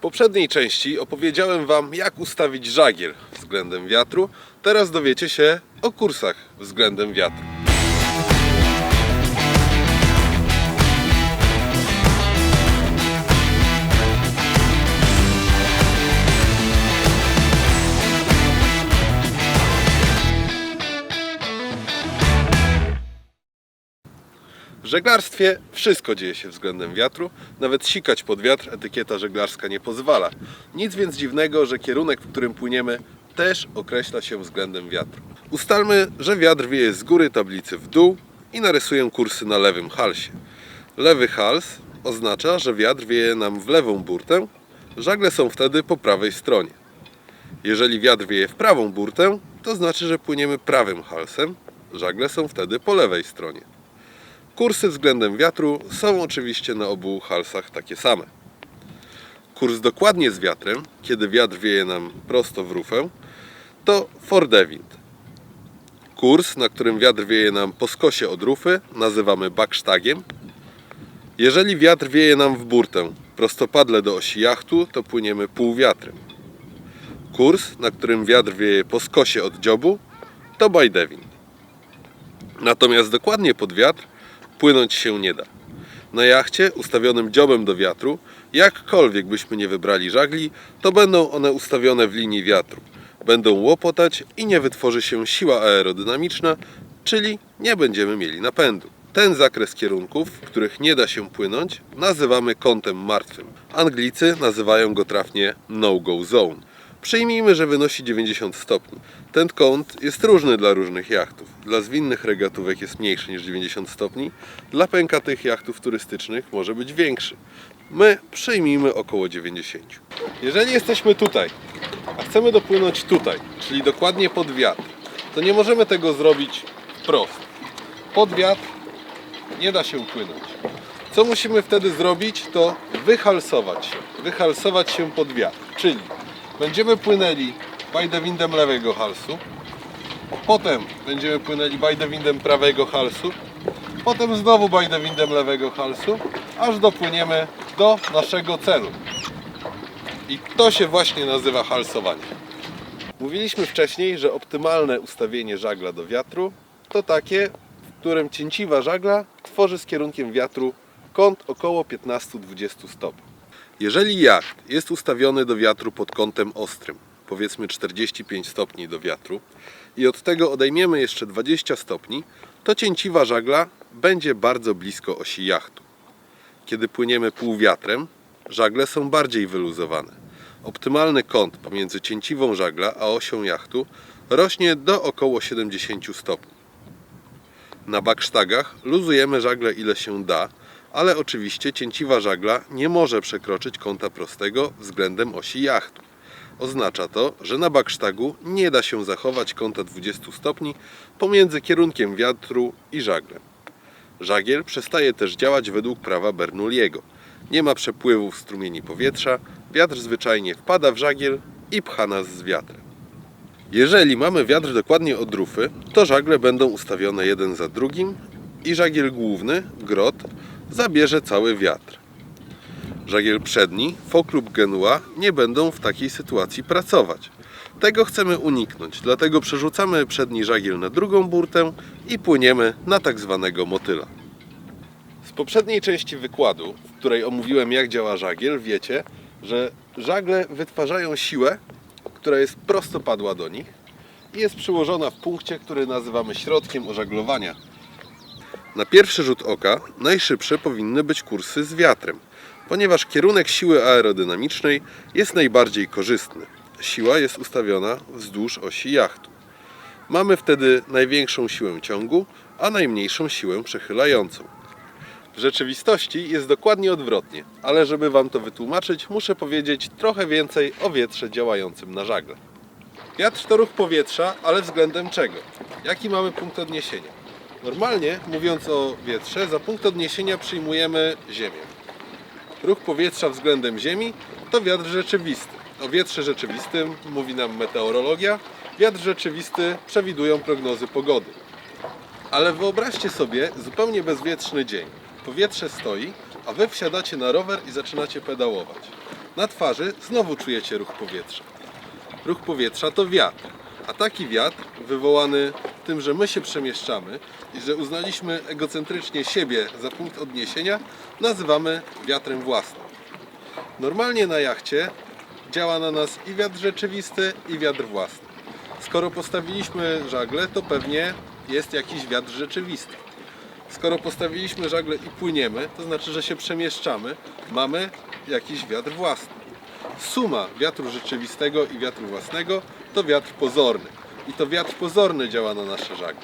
poprzedniej części opowiedziałem Wam, jak ustawić żagiel względem wiatru. Teraz dowiecie się o kursach względem wiatru. W żeglarstwie wszystko dzieje się względem wiatru, nawet sikać pod wiatr etykieta żeglarska nie pozwala. Nic więc dziwnego, że kierunek, w którym płyniemy, też określa się względem wiatru. Ustalmy, że wiatr wieje z góry tablicy w dół i narysuję kursy na lewym halsie. Lewy hals oznacza, że wiatr wieje nam w lewą burtę, żagle są wtedy po prawej stronie. Jeżeli wiatr wieje w prawą burtę, to znaczy, że płyniemy prawym halsem, żagle są wtedy po lewej stronie. Kursy względem wiatru są oczywiście na obu halsach takie same. Kurs dokładnie z wiatrem, kiedy wiatr wieje nam prosto w rufę, to fordewind. Kurs, na którym wiatr wieje nam po skosie od rufy, nazywamy backstagiem. Jeżeli wiatr wieje nam w burtę prostopadle do osi jachtu, to płyniemy półwiatrem. Kurs, na którym wiatr wieje po skosie od dziobu, to bajdewind. Natomiast dokładnie pod wiatr płynąć się nie da. Na jachcie ustawionym dziobem do wiatru, jakkolwiek byśmy nie wybrali żagli, to będą one ustawione w linii wiatru. Będą łopotać i nie wytworzy się siła aerodynamiczna, czyli nie będziemy mieli napędu. Ten zakres kierunków, w których nie da się płynąć, nazywamy kątem martwym. Anglicy nazywają go trafnie no-go zone. Przyjmijmy, że wynosi 90 stopni. Ten kąt jest różny dla różnych jachtów. Dla zwinnych regatówek jest mniejszy niż 90 stopni, dla pękatych jachtów turystycznych może być większy. My przyjmijmy około 90. Jeżeli jesteśmy tutaj, a chcemy dopłynąć tutaj, czyli dokładnie pod wiatr, to nie możemy tego zrobić wprost. Pod wiatr nie da się płynąć. Co musimy wtedy zrobić, to wyhalsować się. Wyhalsować się pod wiatr, czyli będziemy płynęli bajdewindem lewego halsu, potem będziemy płynęli bajdewindem prawego halsu, potem znowu bajdewindem lewego halsu, aż dopłyniemy do naszego celu. I to się właśnie nazywa halsowanie. Mówiliśmy wcześniej, że optymalne ustawienie żagla do wiatru to takie, w którym cięciwa żagla tworzy z kierunkiem wiatru kąt około 15-20 stopni. Jeżeli jacht jest ustawiony do wiatru pod kątem ostrym, powiedzmy 45 stopni do wiatru, i od tego odejmiemy jeszcze 20 stopni, to cięciwa żagla będzie bardzo blisko osi jachtu. Kiedy płyniemy półwiatrem, żagle są bardziej wyluzowane. Optymalny kąt pomiędzy cięciwą żagla a osią jachtu rośnie do około 70 stopni. Na backstagach luzujemy żagle ile się da, ale oczywiście cięciwa żagla nie może przekroczyć kąta prostego względem osi jachtu. Oznacza to, że na backstagu nie da się zachować kąta 20 stopni pomiędzy kierunkiem wiatru i żaglem. Żagiel przestaje też działać według prawa Bernoulliego. Nie ma przepływów strumieni powietrza, wiatr zwyczajnie wpada w żagiel i pcha nas z wiatrem. Jeżeli mamy wiatr dokładnie od rufy, to żagle będą ustawione jeden za drugim i żagiel główny, grot, zabierze cały wiatr. Żagiel przedni, fok lub genua nie będą w takiej sytuacji pracować. Tego chcemy uniknąć, dlatego przerzucamy przedni żagiel na drugą burtę i płyniemy na tak zwanego motyla. Z poprzedniej części wykładu, w której omówiłem jak działa żagiel, wiecie, że żagle wytwarzają siłę, która jest prostopadła do nich i jest przyłożona w punkcie, który nazywamy środkiem ożaglowania. Na pierwszy rzut oka najszybsze powinny być kursy z wiatrem, ponieważ kierunek siły aerodynamicznej jest najbardziej korzystny. Siła jest ustawiona wzdłuż osi jachtu. Mamy wtedy największą siłę ciągu, a najmniejszą siłę przechylającą. W rzeczywistości jest dokładnie odwrotnie, ale żeby Wam to wytłumaczyć, muszę powiedzieć trochę więcej o wietrze działającym na żagle. Wiatr to ruch powietrza, ale względem czego? Jaki mamy punkt odniesienia? Normalnie, mówiąc o wietrze, za punkt odniesienia przyjmujemy Ziemię. Ruch powietrza względem Ziemi to wiatr rzeczywisty. O wietrze rzeczywistym mówi nam meteorologia. Wiatr rzeczywisty przewidują prognozy pogody. Ale wyobraźcie sobie zupełnie bezwietrzny dzień. Powietrze stoi, a wy wsiadacie na rower i zaczynacie pedałować. Na twarzy znowu czujecie ruch powietrza. Ruch powietrza to wiatr, a taki wiatr wywołany tym, że my się przemieszczamy i że uznaliśmy egocentrycznie siebie za punkt odniesienia, nazywamy wiatrem własnym. Normalnie na jachcie działa na nas i wiatr rzeczywisty, i wiatr własny. Skoro postawiliśmy żagle, to pewnie jest jakiś wiatr rzeczywisty. Skoro postawiliśmy żagle i płyniemy, to znaczy, że się przemieszczamy, mamy jakiś wiatr własny. Suma wiatru rzeczywistego i wiatru własnego to wiatr pozorny. I to wiatr pozorny działa na nasze żagle.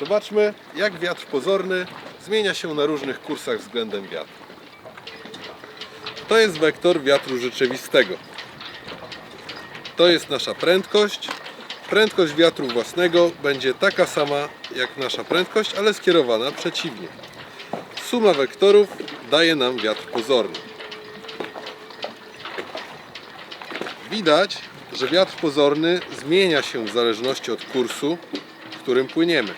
Zobaczmy, jak wiatr pozorny zmienia się na różnych kursach względem wiatru. To jest wektor wiatru rzeczywistego. To jest nasza prędkość. Prędkość wiatru własnego będzie taka sama jak nasza prędkość, ale skierowana przeciwnie. Suma wektorów daje nam wiatr pozorny. Widać, że wiatr pozorny zmienia się w zależności od kursu, którym płyniemy.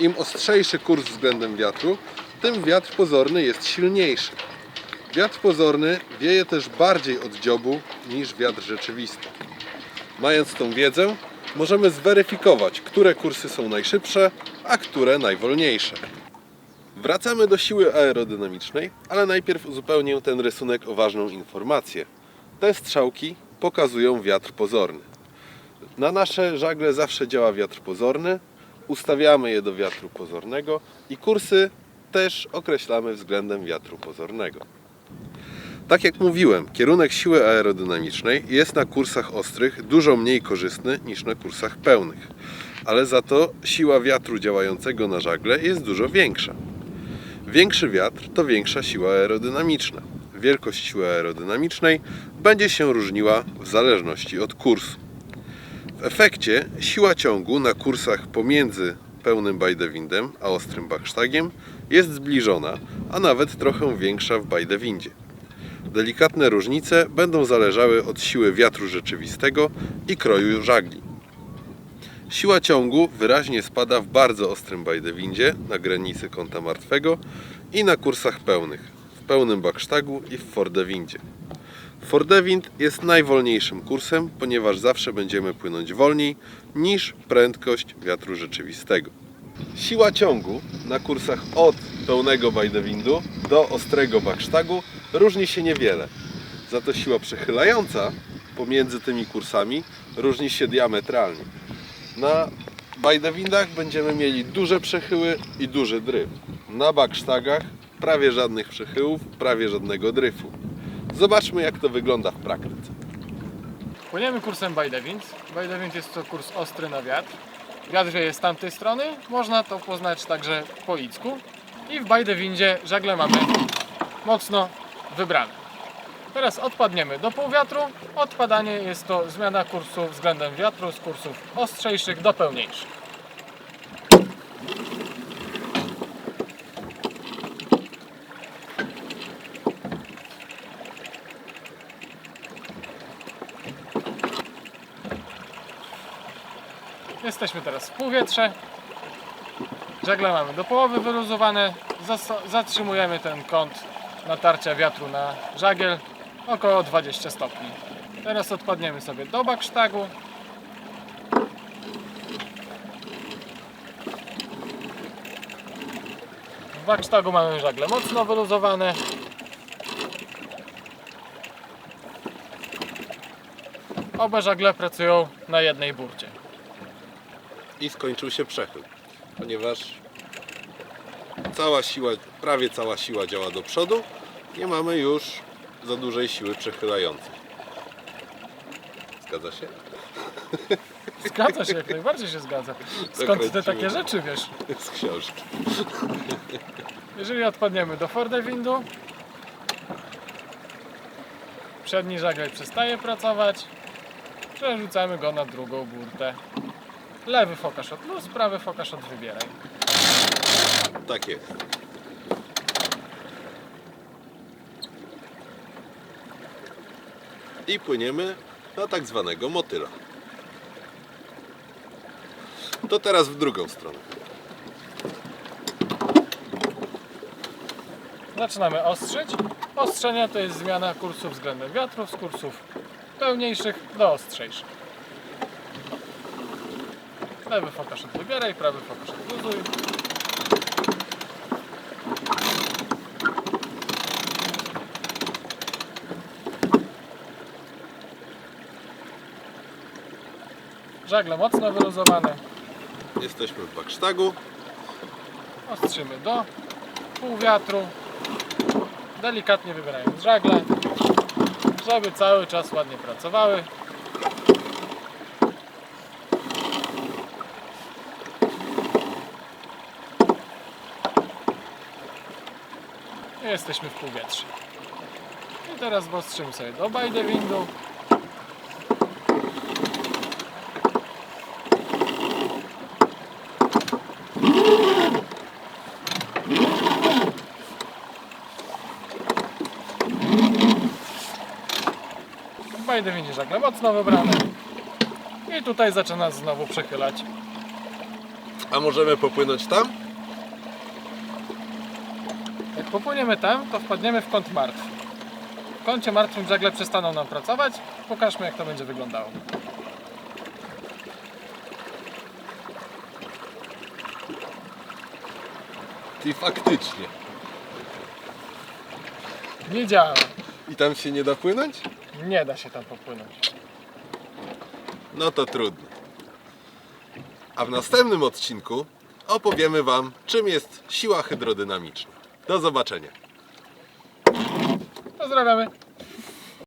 Im ostrzejszy kurs względem wiatru, tym wiatr pozorny jest silniejszy. Wiatr pozorny wieje też bardziej od dziobu niż wiatr rzeczywisty. Mając tą wiedzę, możemy zweryfikować, które kursy są najszybsze, a które najwolniejsze. Wracamy do siły aerodynamicznej, ale najpierw uzupełnię ten rysunek o ważną informację. Te strzałki pokazują wiatr pozorny. Na nasze żagle zawsze działa wiatr pozorny, ustawiamy je do wiatru pozornego i kursy też określamy względem wiatru pozornego. Tak jak mówiłem, kierunek siły aerodynamicznej jest na kursach ostrych dużo mniej korzystny niż na kursach pełnych, ale za to siła wiatru działającego na żagle jest dużo większa. Większy wiatr to większa siła aerodynamiczna. Wielkość siły aerodynamicznej będzie się różniła w zależności od kursu. W efekcie siła ciągu na kursach pomiędzy pełnym bajdewindem a ostrym backstagiem jest zbliżona, a nawet trochę większa w bajdewindzie. Delikatne różnice będą zależały od siły wiatru rzeczywistego i kroju żagli. Siła ciągu wyraźnie spada w bardzo ostrym bajdewindzie na granicy kąta martwego i na kursach pełnych, pełnym backstagu i w fordewindzie. Fordewind jest najwolniejszym kursem, ponieważ zawsze będziemy płynąć wolniej niż prędkość wiatru rzeczywistego. Siła ciągu na kursach od pełnego bajdewindu do ostrego backstagu różni się niewiele. Za to siła przechylająca pomiędzy tymi kursami różni się diametralnie. Na bajdewindach będziemy mieli duże przechyły i duży dryf. Na backstagach prawie żadnych przechyłów, prawie żadnego dryfu. Zobaczmy jak to wygląda w praktyce. Płyniemy kursem Bajdewind. Bajdewind jest to kurs ostry na wiatr. Wiatr wieje z tamtej strony. Można to poznać także po icku. I w Bajdewindzie żagle mamy mocno wybrane. Teraz odpadniemy do półwiatru. Odpadanie jest to zmiana kursu względem wiatru z kursów ostrzejszych do pełniejszych. Jesteśmy teraz w półwietrze. Żagle mamy do połowy wyluzowane. Zatrzymujemy ten kąt natarcia wiatru na żagiel około 20 stopni. Teraz odpadniemy sobie do backstagu. W backstagu mamy żagle mocno wyluzowane. Oba żagle pracują na jednej burcie. I skończył się przechył, ponieważ cała siła, prawie cała siła działa do przodu, nie mamy już za dużej siły przechylającej. Zgadza się? Zgadza się, jak najbardziej się zgadza. Skąd Zakręcimy. takie rzeczy wiesz? Z książki. Jeżeli odpadniemy do Fordewindu, przedni żagiel przestaje pracować, przerzucamy go na drugą burtę. Lewy fokasz od luz, prawy fokasz od wybieraj. Tak jest. I płyniemy na tak zwanego motyla. To teraz w drugą stronę. Zaczynamy ostrzyć. Ostrzenie to jest zmiana kursu względem wiatru z kursów pełniejszych do ostrzejszych. Lewy fokuszet wybieraj, prawy fokuszet luzuj. Żagle mocno wyluzowane. Jesteśmy w baksztagu. Ostrzymy do pół wiatru. Delikatnie wybierając żagle, żeby cały czas ładnie pracowały. Jesteśmy w półwietrze. I teraz ostrzymy sobie do bajdy windu. W bajdy windzie żagle mocno wybrane. I tutaj zaczyna znowu przechylać. A możemy popłynąć tam? Popłyniemy tam, to wpadniemy w kąt martwy. W kącie martwym żagle przestaną nam pracować. Pokażmy jak to będzie wyglądało. I faktycznie. Nie działa. I tam się nie da płynąć? Nie da się tam popłynąć. No to trudno. A w następnym odcinku opowiemy Wam, czym jest siła hydrodynamiczna. Do zobaczenia. Pozdrawiamy.